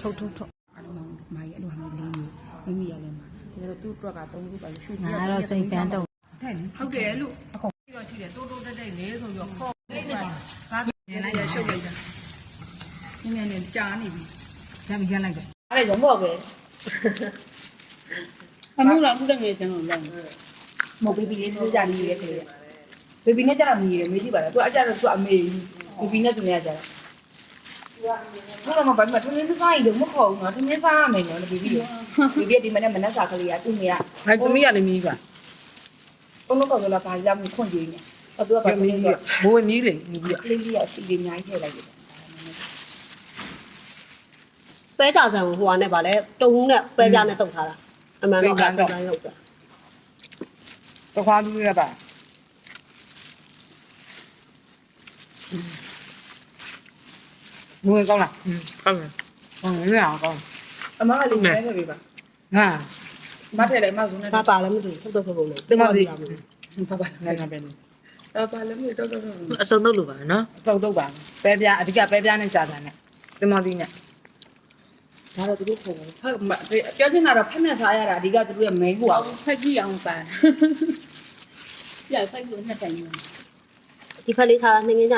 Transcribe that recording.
ထုတ်ထုတ်ထုတ်အဲ့လိုမှမာကြီးအဲ့လိုဟာမျိုးလေးမျိုးမိမိရလဲမှာဒါတော့သူ့အတွက်ကသုံးခုပဲရွှေ့ငါကတော့စိတ်ပန်းတော့တဲ့လေဟုတ်တယ်လို့အခုတော့ရှိတယ်တိုးတိုးတက်တက်လေးဆိုတော့ခေါ်လေးကငါမြင်လိုက်ရရှုပ်လိုက်တာနည်းနည်းနဲ့ကြာနေပြီရပြီရလိုက်တယ်အဲ့ဒါရုံပေါ့ပဲအမှုလားမှုတဲ့ငယ်ချင်းတော့လောက်မဟုတ်ဘေဘီလေးစိုးကြနေရဲခေဘေဘီနဲ့ကြတော့မြည်ရမေးကြည့်ပါလားသူအကြတော့သူအမေဘေဘီနဲ့သူနဲ့ကြတော့ ဘာလို့မဘာမှသူနေစားရင်တော့မခေါ်ဘူးနော်သူနေစားရမယ်နော်ဘေဘီဘေဘီဒီမနေ့မနေ့စားကလေးကသူ့မေကအဲသမီးကလည်းမြည်ပါဘုံတော့ကတော့ဘာလာမှုခွင့်ကြည့်နေတော့သူကဘာမြည်မြည်ပြီးရဘိုးမြည်လေမြည်ပြီးကလေးကြီးအစီလေးအများကြီးထည့်လိုက်တယ်ပဲကြဆန်ဟိုဟာနဲ့ဗာလဲတုံနဲ့ပဲကြနဲ့တုတ်ထားတာအမှန်တော့အဲ့ဒါရောက်တယ်တခွားပြီးရပါ ငွေကောင်းလားဟုတ်တယ်ဟုတ်တယ်အောင်ကောင်းအမကလေးနဲ့ထည့်ပေးပါဟာမထည့်လိုက်မဇုံနဲ့ဒါပါလည်းမသိဘူးထုတ်ထုတ်ဖို့လို့တမစီဘာပါငါငါပဲလို့အပါလည်းမတော့တော့တော့အစုံတော့လို့ပါနော်စုံတော့ပါပဲပြအဓိကပဲပြနဲ့ကြာတယ်နဲ့တမစီနဲ့ဒါတော့သူတို့ခုံဟုတ်ပြောချင်တာတော့ဖက်နဲ့စားရတာအဓိကသူတို့ရဲ့ main ဟိုအောင်ဖက်ကြည့်အောင်ပါပြစိုက်လို့နှစ်တိုင်ယူဒီဖက်လေးထားတာနှင်းငင်းကြ